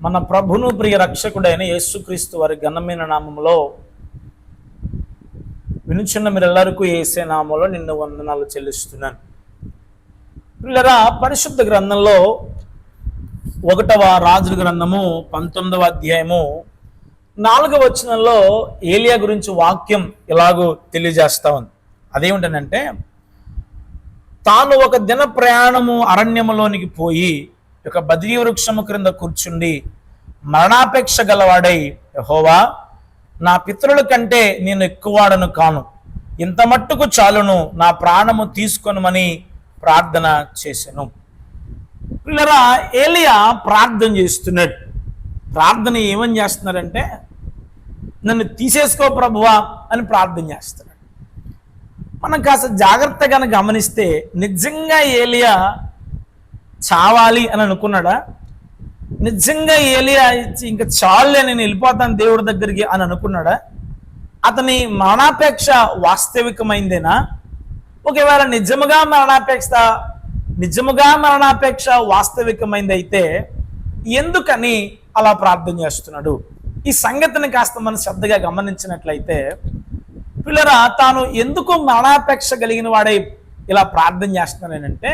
మన ప్రభును ప్రియ రక్షకుడైన యేసుక్రీస్తు వారి ఘనమైన నామంలో వినుచున్న మీరెల్లరికూ ఏసే నామంలో నిన్ను వందనాలు చెల్లిస్తున్నాను. పిల్లరా పరిశుద్ధ గ్రంథంలో ఒకటవ రాజుల గ్రంథము పంతొమ్మిదవ అధ్యాయము నాలుగవ వచనంలో ఏలియా గురించి వాక్యం ఎలాగో తెలియజేస్తా ఉంది. అదేమిటనంటే తాను ఒక దిన ప్రయాణము అరణ్యములోనికి పోయి ఒక బద్రీ వృక్షము క్రింద కూర్చుండి మరణాపేక్ష గలవాడై యహోవా నా పితరుల కంటే నేను ఎక్కువవాడను కాను. ఇంత మట్టుకు చాలును నా ప్రాణము తీసుకొనమని ప్రార్థన చేశాను పిల్లరా ఏలియా ప్రార్థన చేస్తున్నాడు. ప్రార్థన ఏమని చేస్తున్నారంటే నన్ను తీసేసుకో ప్రభువా అని ప్రార్థన చేస్తున్నాడు. మనం కాస్త జాగ్రత్తగా గమనిస్తే నిజంగా ఏలియా చావాలి అని అనుకున్నాడా? నిజంగా ఏలియా ఇంకా చాలులే నేను వెళ్ళిపోతాను దేవుడి దగ్గరికి అని అనుకున్నాడా? అతని మరణాపేక్ష వాస్తవికమైందేనా? ఒకవేళ నిజముగా మరణాపేక్ష నిజముగా మరణాపేక్ష వాస్తవికమైంది అయితే ఎందుకని అలా ప్రార్థన చేస్తున్నాడు? ఈ సంగతిని కాస్త మనం శ్రద్ధగా గమనించినట్లయితే పిల్లరా తాను ఎందుకు మరణాపేక్ష కలిగిన వాడే ఇలా ప్రార్థన చేస్తున్నానంటే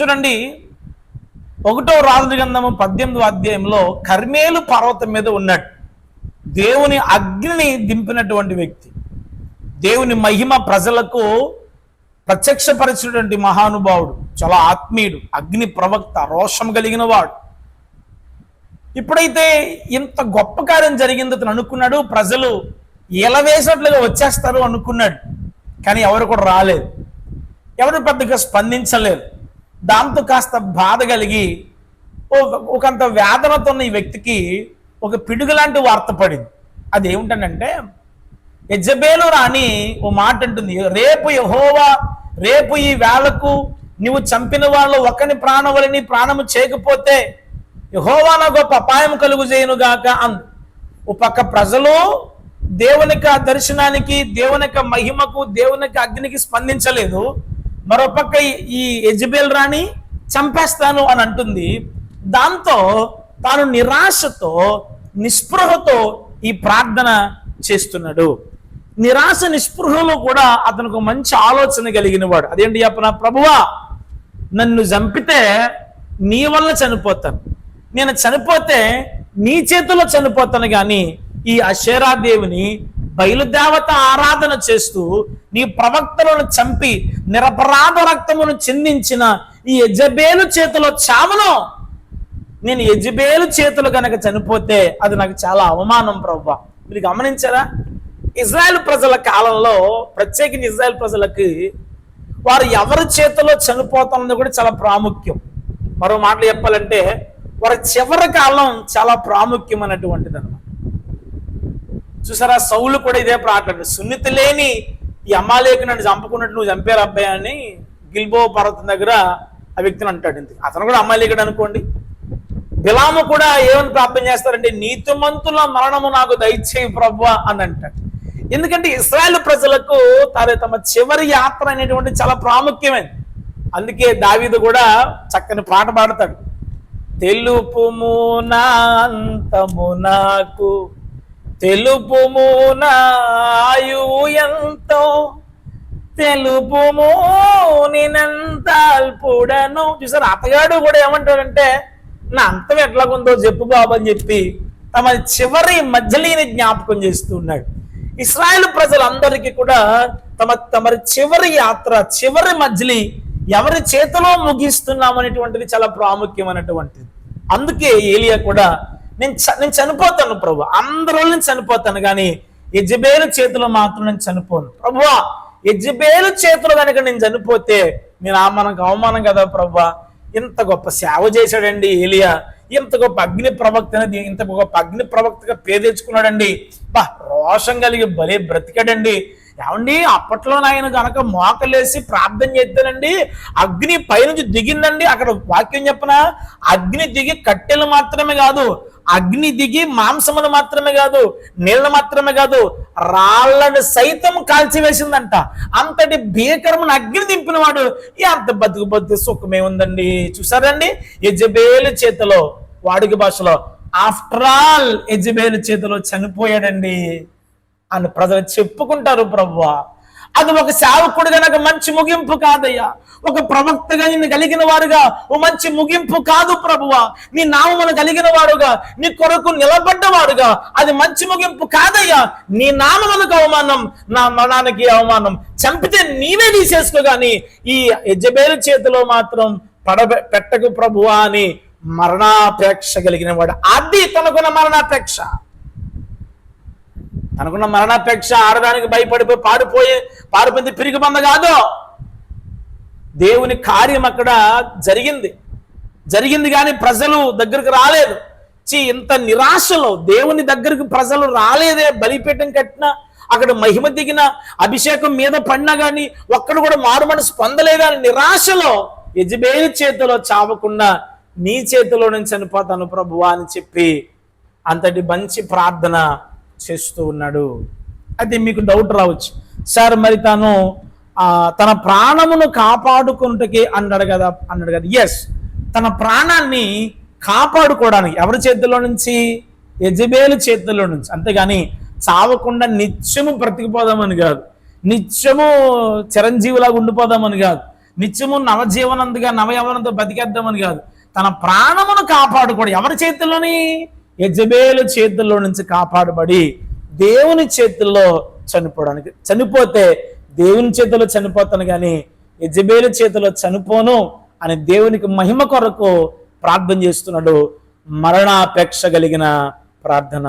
చూడండి ఒకటో రాజు గంధము పద్దెనిమిదో అధ్యాయంలో కర్మేలు పర్వతం మీద ఉన్నాడు. దేవుని అగ్నిని దింపినటువంటి వ్యక్తి. దేవుని మహిమ ప్రజలకు ప్రత్యక్షపరిచినటువంటి మహానుభావుడు చాలా ఆత్మీయుడు అగ్ని ప్రవక్త రోషం కలిగిన వాడు ఇప్పుడైతే ఇంత గొప్ప కార్యం జరిగింది అతను అనుకున్నాడు ప్రజలు ఎలవేసినట్లుగా వచ్చేస్తారు అనుకున్నాడు. కానీ ఎవరు కూడా రాలేదు. ఎవరు పెద్దగా స్పందించలేదు. దాంతో కాస్త బాధ కలిగి ఒకంత వేదనతో ఉన్న ఈ వ్యక్తికి ఒక పిడుగు లాంటి వార్త పడింది. అది ఏమిటనంటే యజబేలు రాణి ఓ మాట అంటుంది రేపు యహోవా రేపు ఈ వేళకు నువ్వు చంపిన వాళ్ళు ఒకని ప్రాణవలిని ప్రాణము చేయకపోతే యహోవా నాకు గొప్ప అపాయం కలుగు చేయను గాక అంది. ఓ పక్క ప్రజలు దేవునిక దర్శనానికి దేవుని మహిమకు దేవునికి అగ్నికి స్పందించలేదు. మరో పక్క ఈ- ఈ రాణి చంపేస్తాను అని అంటుంది. దాంతో తాను నిరాశతో నిస్పృహతో ఈ ప్రార్థన చేస్తున్నాడు. నిరాశ నిస్పృహలో కూడా అతనికి మంచి ఆలోచన కలిగిన వాడు అదేంటి చెప్పన ప్రభువా నన్ను చంపితే నీ వల్ల చనిపోతాను. నేను చనిపోతే నీ చేతిలో చనిపోతాను కానీ ఈ అశేరాదేవిని బయలుదేవత ఆరాధన చేస్తూ నీ ప్రవక్తలను చంపి నిరపరాధ రక్తమును చిందించిన ఈ యజబేలు చేతిలో చావను నేను యజబేలు చేతులు కనుక చనిపోతే అది నాకు చాలా అవమానం ప్రభా మీరు గమనించారా? ఇజ్రాయెల్ ప్రజల కాలంలో ప్రత్యేకించి ఇజ్రాయెల్ ప్రజలకి వారు ఎవరి చేతిలో చనిపోతున్నది కూడా చాలా ప్రాముఖ్యం. మరో మాటలు చెప్పాలంటే వారి చివరి కాలం చాలా ప్రాముఖ్యమైనటువంటిది అనమాట చూసారా? సౌలు కూడా ఇదే ప్రాట్లాడు సున్నితి లేని ఈ అమ్మాలేకి నన్ను చంపుకున్నట్టు నువ్వు చంపారు అబ్బాయి అని గిల్బో పర్వతం దగ్గర ఆ వ్యక్తిని అంటాడు ఇంతకు. అతను కూడా అమ్మాయిలేకడు అనుకోండి. బిలాము కూడా ఏమని ప్రార్థన చేస్తారంటే నీతిమంతుల మరణము నాకు దయచేయి ప్రభు అని అంటాడు. ఎందుకంటే ఇస్రాయేల్ ప్రజలకు తాను తమ చివరి యాత్ర అనేటువంటి చాలా ప్రాముఖ్యమైనది అందుకే దావీదు కూడా చక్కని పాట పాడతాడు. తెలుపుము నా అంతము నాకు తెలుపుము నాయువు తెలుపుము నేనెంత అల్పుడను చూసారు అతగాడు కూడా ఏమంటాడంటే నా అంతం ఎట్లాగుందో చెప్పు బాబు అని చెప్పి తమ చివరి మధ్యలేని జ్ఞాపకం చేస్తూ ఉన్నాడు ఇస్రాయేల్ ప్రజలందరికీ కూడా తమ తమ చివరి యాత్ర చివరి మధ్యలి ఎవరి చేతిలో ముగిస్తున్నాం అనేటువంటిది చాలా ప్రాముఖ్యమైనటువంటిది. అందుకే ఏలియా కూడా నేను చ- నేను చనిపోతాను ప్రభు అందరూ నేను చనిపోతాను కానీ యజ్బేలు చేతిలో మాత్రం నేను చనిపోను. ప్రభువా యజ్బేలు చేతిలో కనుక నేను చనిపోతే నేను ఆ మనకు అవమానం కదా ప్రభువా? ఇంత గొప్ప సేవ చేశాడండి ఏలియా. ఇంత గొప్ప అగ్ని ప్రవక్తని ఇంత గొప్ప అగ్ని ప్రవక్తగా పేదెచ్చుకున్నాడండి బా రోషం కలిగి భలే బ్రతికాడండి. ఏమండి అప్పట్లో ఆయన గనక మోకలేసి ప్రార్థన చేస్తానండి అగ్ని పైనుంచి దిగిందండి అక్కడ వాక్యం చెప్పనా? అగ్ని దిగి కట్టెలు మాత్రమే కాదు అగ్ని దిగి మాంసములు మాత్రమే కాదు నీళ్ళ మాత్రమే కాదు రాళ్ళను సైతం కాల్చివేసిందంట. అంతటి భీకరమును అగ్ని దింపిన వాడు అంత బతుకు బతుకు సుఖమే ఉందండి. చూసారండి యజబేలు చేతిలో వాడుక భాషలో ఆఫ్టర్ ఆల్ యజబేలు చేతిలో చనిపోయాడండి. అని ప్రజలు చెప్పుకుంటారు ప్రభువా. అది ఒక సేవకుడిగా నాకు మంచి ముగింపు కాదయ్యా. ఒక ప్రవక్తగా నిన్ను కలిగిన వారుగా ఓ మంచి ముగింపు కాదు ప్రభువా. నీ నామమును కలిగిన వారుగా నీ కొరకు నిలబడ్డవాడుగా అది మంచి ముగింపు కాదయ్యా. నీ నామములకు అవమానం నా మరణానికి అవమానం చంపితే నీవే తీసేసుకో గాని ఈ యజబేలు చేతిలో మాత్రం పడబె పెట్టకు ప్రభువా అని మరణాపేక్ష కలిగిన వాడు. అది తనకున్న మరణాపేక్ష. తనకున్న మరణాపేక్ష ఆడదానికి భయపడిపోయి పాడిపోయి పారిపోయింది పిరిగి మంద కాదు. దేవుని కార్యం అక్కడ జరిగింది. జరిగింది కానీ ప్రజలు దగ్గరకు రాలేదు. చి ఇంత నిరాశలో దేవుని దగ్గరకు ప్రజలు రాలేదే. బలిపీఠం కట్టిన అక్కడ మహిమ దిగిన అభిషేకం మీద పడినా కానీ ఒక్కడు కూడా మారు మనసు పొందలేదని అని నిరాశలో యజబేలు చేతిలో చావకుండా నీ చేతిలో నుంచి చనిపోతాను ప్రభువా అని చెప్పి అంతటి మంచి ప్రార్థన చేస్తూ ఉన్నాడు. అయితే మీకు డౌట్ రావచ్చు. సార్ మరి తను తన ప్రాణమును కాపాడుకుంటకి అన్నాడు కదా అన్నాడు కదా. ఎస్ తన ప్రాణాన్ని కాపాడుకోవడానికి. ఎవరి చేతిలో నుంచి? యజబేలు చేతిలో నుంచి. అంతేగాని చావకుండా నిత్యము బ్రతికిపోదామని కాదు. నిత్యము చిరంజీవిలాగా ఉండిపోదామని కాదు. నిత్యము నవజీవనందుగా నవయవనంతో బతికేద్దామని కాదు. తన ప్రాణమును కాపాడుకోవడం ఎవరి చేతిలోని? యజబేలు చేతుల్లో నుంచి కాపాడబడి దేవుని చేతుల్లో చనిపోవడానికి చనిపోతే దేవుని చేతిలో చనిపోతాను కానీ యజబేలు చేతిలో చనిపోను అని దేవునికి మహిమ కొరకు ప్రార్థన చేస్తున్నాడు. మరణాపేక్ష కలిగిన ప్రార్థన.